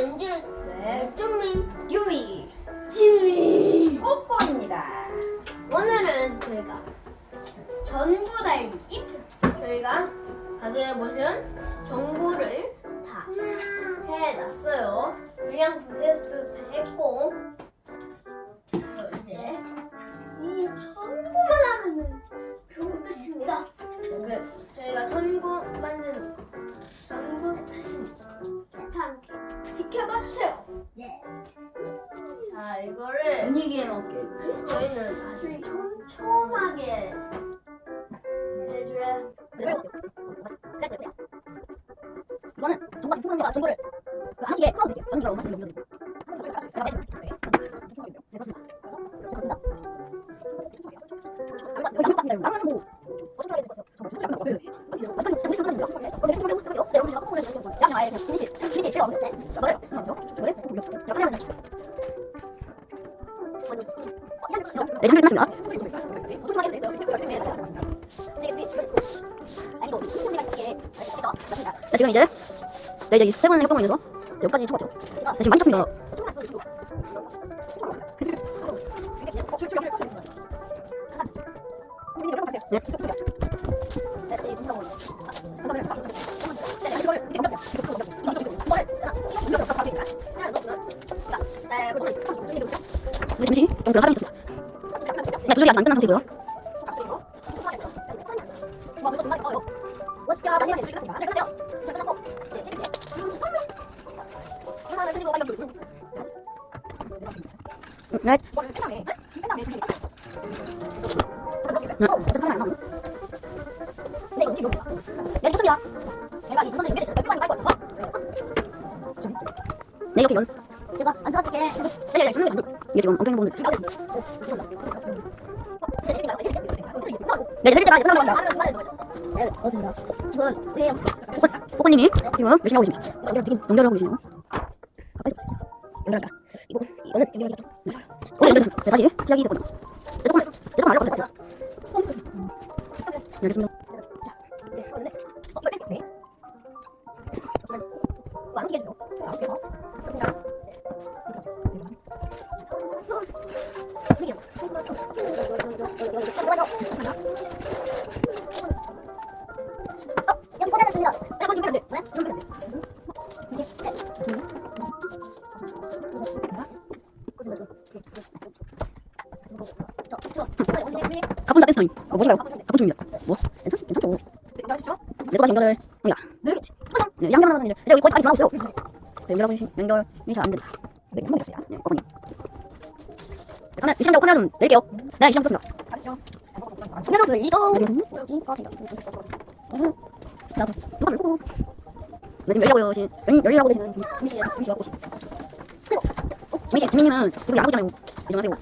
이제 네. 쭈미 유이. 쭈미 꼬꼬입니다. 오늘은 저희가 전구 달기 저희가 다들 보신 전구를 다 해놨어요. 불량품 테스트 다 했고 지켜봐 주세요 예. 자 이거를 분위기에 맞게. 저희는 아주 촘촘하게 해줘야 이거는 돈가스 충분한 전골을 그 아끼게 하고 드릴게요. 전골 얼마씩 넣으면 제가 매주 네. 네, 진짜 안 먹어요. 어떤 우리 손으로 요 근데 손으로 해요. 네, 여러분 제가 콩을 해서 양이 아예 그냥 피니시 피니시 제가 없는데 자. 자, 하나 하나. 네, 한줄 끝났습니다. 네, 지금 이제 네, 이제 이 세븐의 협동으로 인해서 네, 여기까지 쳐봤죠. 네, 지금 많이 쳤습니다. 네. 잠시 좀 그런 사람이 있습니다. 네, 조절이 안 끝난 상태고요. 네. 네. 네, 이렇게 이건 제가 안 사줄게. 네, 네, 네, 네, 이게 지금. 네, 사실 때가 끝난 겁니다. 네, 그렇습니다. 지금? 호구님이 지금 열심히 하고 계십니다. 연결 되게 연결을 하고 계시네요. 연결할까? 이거 이거는 연결하기가 좀. 어, 연결됐습니다. 네, 다시 시작이 됐군요. 가쁜 사테스터님 어, 뭐인가요? 가쁜 중입니다 뭐? 괜찮? 괜찮죠? 네, 또다시 연결을 합니다 네, 양념 하나 네, 여기 거기까지 나오고 있어요 네, 연결하고 연결이 잘안 됩니다 네, 한번 됐어요 네, 거꾸님 네, 카메라, 이 시간자고 카메라 좀 내릴게요 네, 이 시간 좋습니다 카메라 어, 나도 누가 물고 네, 지금 열려고 계신 열- 열리라고 계시는 김미 씨의 씨와 그리고 어, 김미 씨, 김미님은 지금 야구잖아요 인정하세요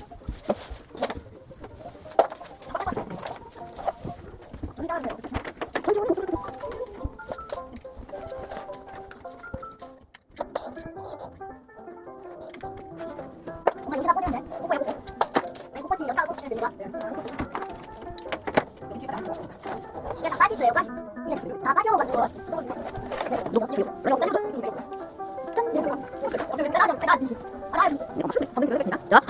엄마 여기다 꽂지 Nó sẽ có một cái gì đó.